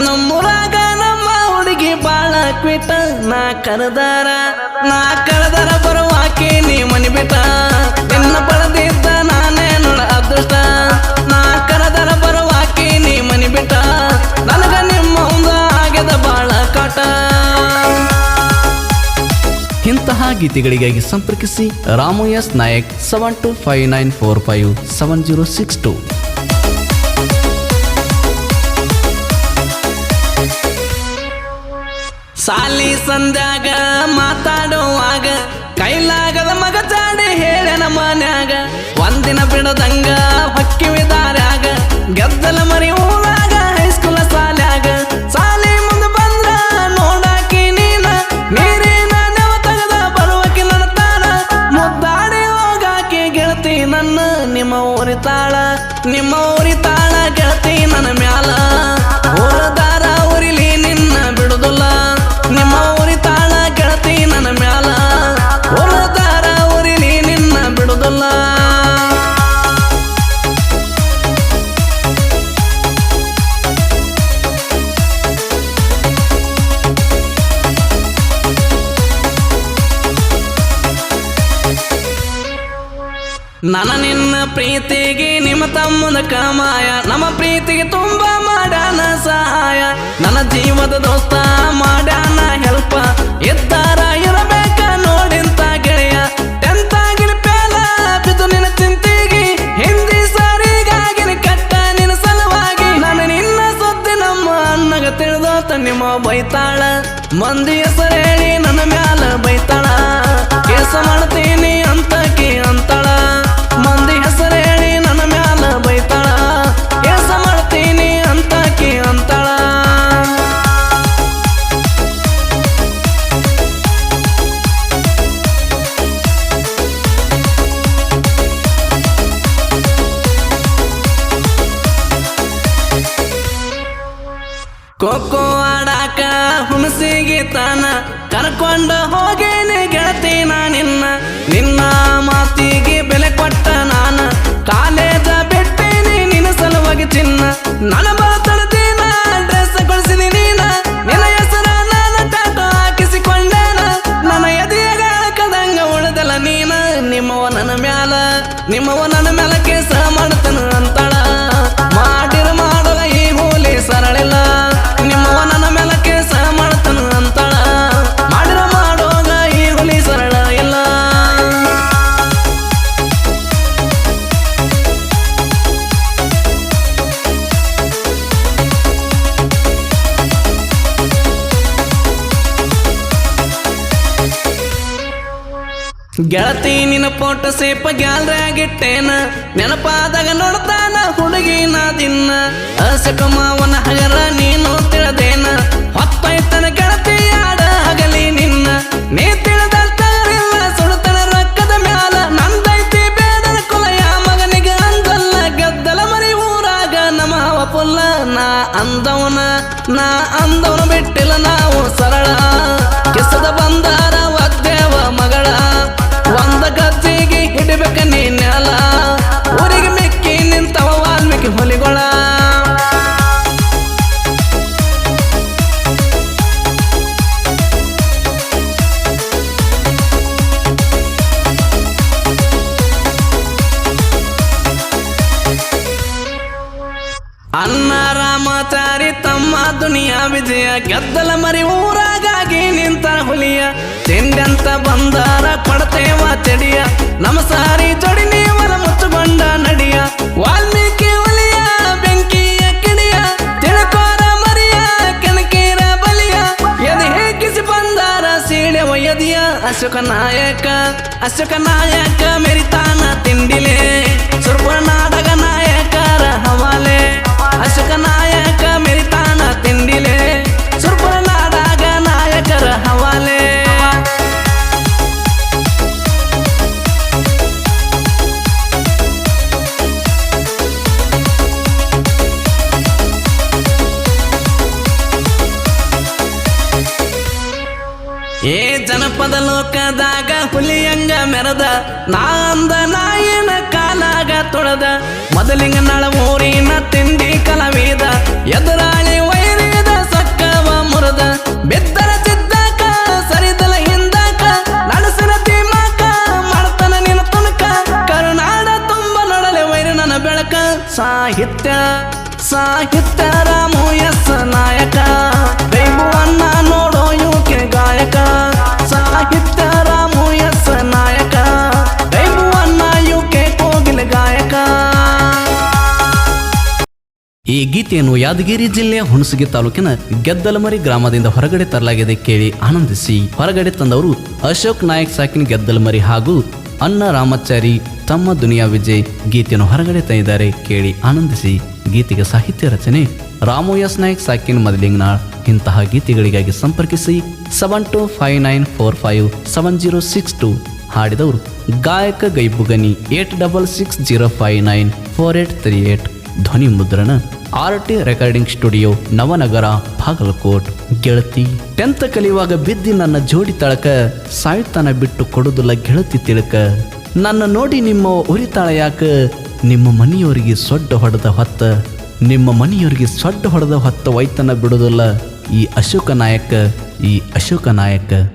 ನಮ್ಮೂರಾಗ ನಮ್ಮ ಹುಡುಗಿ ಬಾಳ ಕ್ವಿಟ ನಾ ಕರೆದಾರ ನಾ ಕರೆದಾರ ಬರುವಾಕೆ ನೀ ಮನಿ ಬಿಟ್ಟ ನಿನ್ನ ಬಳದಿದ್ದ ನಾನೇ ನೋಡ ಅದೃಷ್ಟ. ನಾ ಕರೆದಾರ ಬರುವಾಕೆ ನೀ ಮನಿ ಬಿಟ್ಟ ನನಗ ನಿಮ್ಮ ಆಗ್ಯದ ಬಾಳ ಕಾಟ. ಇಂತಹ ಗೀತೆಗಳಿಗಾಗಿ ಸಂಪರ್ಕಿಸಿ Ramu S Nayak seven two five nine four five seven zero six two ಸಾಲಿ ಸಂದ್ಯಾಗ ಮಾತಾಡುವಾಗ ಕೈಲಾಗದ ಮಗ ಚಾಡಿ ಹೇಳನ ಮನ್ಯಾಗ. ಒಂದಿನ ಬಿಡದಂಗ ಹಕ್ಕಿ ವಿದಾರಾಗ ಗದ್ದಲ ಮರಿ ಊರಾಗ ಹೈಸ್ಕೂಲ ಸಾಲ್ಯಾಗ. ಸಾಲಿ ಮುಂದೆ ಬಂದ್ರ ನೋಡಾಕಿ ನೀನ ನೀರಿನ ನೆವ ತೆಗೆದ ಬರುವಕಿ ನನ್ನ ತಾಳ ಮುದ್ದಾಡಿ ಹೋಗಾಕಿ ಗೆಳತಿ ನನ್ನ, ನಿಮ್ಮ ಊರಿ ತಾಳ, ನಿಮ್ಮ ಊರಿ ತಾಳ ಗೆಳತಿ ನನ್ನ ಮ್ಯಾಲ. ಬಿಡುದಿಲ್ಲ ನಿಮ್ಮ ಊರಿತಾಳ ನನ್ನ ನಿನ್ನ ಪ್ರೀತಿಗೆ ನಿಮ್ಮ ತಮ್ಮನ ಕಾಮಾಯ. ನಮ್ಮ ಪ್ರೀತಿಗೆ ತುಂಬಾ ಮಾಡಾನ ಸಹಾಯ. ನನ್ನ ಜೀವದ ದೋಸ್ತ ಮಾಡಾನ ಹೆಲ್ಪ. ಇದ್ದಾರ ಇರಬೇಕ ನೋಡಿಂತ ಗೆಳೆಯ. ಎಂತ ಗಿಳಿಪೇಲ ಪೇಲ ಬಿದ್ದು ನಿನ್ನ ಚಿಂತೆಗೆ, ಹಿಂದಿ ಸಾರಿಗಾಗಿನ ಕಟ್ಟ ನಿನ್ನ ಸಲುವಾಗಿ. ನಾನು ನಿನ್ನ ಸುದ್ದಿ ನಮ್ಮ ಅನ್ನಗ ತಿಳಿದೋತ ನಿಮ್ಮ ಬೈತಾಳ. ಮಂದಿ ಹೆಸರೇಳಿ ನನ್ನ ಮ್ಯಾಲ ಬೈತಾಳ. ಕೇಸ ಮಾಡ್ತೀನಿ ಅಂತಕಿ ಅಂತಾಳ. ಖೋಖೋ ಆಡಾಕ ಹುಣಸಿಗೆ ತಾನ. ಕರ್ಕೊಂಡು ಹೋಗೇನೆ ಗೆಳತಿ ನಾ ನಿನ್ನ. ನಿನ್ನ ಮಾತಿಗೆ ಬೆಲೆ ಕೊಟ್ಟ ನಾನ. ಕಾಲೇಜ ಬಿಟ್ಟೇನೆ ನಿನ್ನ ಸಲುವಾಗಿ ಚಿನ್ನ. ನನ್ನ ಬರ್ತಡದಿನ ಡ್ರೆಸ್ ಕೊಡಿಸಿದಿ ನೀನ. ನಿನ್ನ ಹೆಸರ ನಾನು ಟಾಟೋ ಹಾಕಿಸಿಕೊಂಡೇನ. ನನ್ನ ಎದೆಯಾಗ ಕದಂಗ ಉಳಿದಲ್ಲ ನೀನ. ನಿಮ್ಮವ ನನ್ನ ಮ್ಯಾಲ ನಿಮ್ಮವ ನನ್ನ ಮ್ಯಾಲ ಕೇಸ ಗೆಳತಿ, ನಿನ್ನ ಫೋಟೋ ಸೇಪ ಗ್ಯಾಲ್ರಾಗಿಟ್ಟೇನ ನೆನಪಾದಾಗ ನೋಡ್ತಾನ ಹುಡುಗಿ ನಾ ದಿನ್ನ ಅಸಕಮಾವನ ಹಗರ ನೀನು ತಿಳದೇನ? ಹೊತ್ತೈತನ ಗೆಳತಿ ಆಡ ಹಗಲಿ ನಿನ್ನ. ನೀ ತಿಳಿದಂತಾರಿಲ್ಲ ಸುಳ್ತನ ರೊಕ್ಕದ ಮ್ಯಾಲ. ನಂದೈತಿ ಬೇಡರ ಕುಲಯ ಮಗನಿಗೆ ಅಂದಲ್ಲ. ಗೆದ್ದಲ ಮರಿ ಊರಾಗ ನಮ್ಮ ಹವ ಪುಲ್ಲ. ನಾ ಅಂದವನ ನಾ ಅಂದವನ ಬಿಟ್ಟಿಲ್ಲ ನಾವು ಸರಳ. ಕೆಸದ ಬಂದಾರ ದುನಿಯಾ ವಿಜಯ, ಗದ್ದಲ ಮರಿ ಊರಾಗಾಗಿ ನಿಂತ ಹುಲಿಯ. ತಿಂಡಂತ ಬಂದಾರ ಕೊಡತೇವ ತೆಡಿಯ. ನಮ್ಮ ಸಾರಿ ಜೋಡಿ ನೀವರ ಮುಚ್ಚುಕೊಂಡ ನಡಿಯ. ವಾಲ್ಮೀಕಿ ಹುಲಿಯ ಬೆಂಕಿಯ ಕಿಡಿಯ. ತಿಳಕೋರ ಮರಿಯ, ಕೆಣಕೀರ ಬಲಿಯ. ಎದೆ ಹೇಗಿಸಿ ಬಂದಾರ ಸೀಳೆ ಒಯ್ಯದಿಯ. ಅಶೋಕ ನಾಯಕ ಅಶೋಕ ನಾಯಕ ಮೆರಿತಾನ ತಿಂಡಿಲೆ. ಲೋಕದಾಗ ಹುಲಿಯಂಗ ಮೆರದ. ನಾ ಅಂದ ನಾಯಿನ ಕಾಲಾಗ ತೊಳೆದ. ಮೊದಲಿಂಗ ನಳ ಊರಿನ ತಿಂಡಿ ಕಲವೀದ. ಎದುರಾಳಿ ವೈರಿದ ಸಕ್ಕವ ಮುರದ. ಬಿದ್ದರ ಚಿದ್ದಕ ಸರಿದಲ ಹಿಂದಾಕ, ನಡೆಸಿನ ತಿಮ್ಮಕ, ಮಾಡ್ತನ ನಿನ್ನ ತುಣಕ. ಕರುನಾಡ ತುಂಬ ನೋಡಲೆ ವೈರಿ ನನ್ನ ಬೆಳಕ. ಸಾಹಿತ್ಯ ಸಾಹಿತ್ಯ. ಈ ಗೀತೆಯನ್ನು ಯಾದಗಿರಿ ಜಿಲ್ಲೆಯ ಹುಣಸಗಿ ತಾಲೂಕಿನ ಗೆದ್ದಲಮರಿ ಗ್ರಾಮದಿಂದ ಹೊರಗಡೆ ತರಲಾಗಿದೆ ಕೇಳಿ ಆನಂದಿಸಿ. ಹೊರಗಡೆ ತಂದವರು ಅಶೋಕ್ ನಾಯಕ್ ಸಾಕಿನ ಗೆದ್ದಲಮರಿ ಹಾಗೂ ಅನ್ನ ರಾಮಾಚಾರಿ ತಮ್ಮ ದುನಿಯಾ ವಿಜಯ್ ಗೀತೆಯನ್ನು ಹೊರಗಡೆ ತಂದಿದ್ದಾರೆ ಕೇಳಿ ಆನಂದಿಸಿ. ಗೀತೆಗೆ ಸಾಹಿತ್ಯ ರಚನೆ ರಾಮು ಎಸ್ ನಾಯಕ್ ಸಾಕಿನ್ ಮದಲಿಂಗ್ನಾಳ್ ಇಂತಹ ಗೀತೆಗಳಿಗಾಗಿ ಸಂಪರ್ಕಿಸಿ seven two five nine four five seven zero six two ಹಾಡಿದವರು ಗಾಯಕ ಗೈಬುಗನಿ eight double six zero five nine four eight three eight ಧ್ವನಿ ಮುದ್ರಣ R T recording studio Navanagar, Bagalkot. ಗೆಳತಿ ಟೆಂತ್ ಕಲಿಯುವಾಗ ಬಿದ್ದಿ ನನ್ನ ಜೋಡಿ ತಳಕ ಸಾಯುತ್ತಾನ ಬಿಟ್ಟು ಕೊಡುದಿಲ್ಲ ಗೆಳತಿ ತಿಳಕ. ನನ್ನ ನೋಡಿ ನಿಮ್ಮ ಉರಿತಾಳ ಯಾಕ ನಿಮ್ಮ ಮನೆಯವರಿಗೆ ಸೊಡ್ಡ ಹೊಡೆದ ಹೊತ್ತ, ನಿಮ್ಮ ಮನೆಯವರಿಗೆ ಸೊಡ್ಡ ಹೊಡೆದ ಹೊತ್ತ ವೈತನ ಬಿಡುದಿಲ್ಲ ಈ ಅಶೋಕ ನಾಯಕ, ಈ ಅಶೋಕ ನಾಯಕ.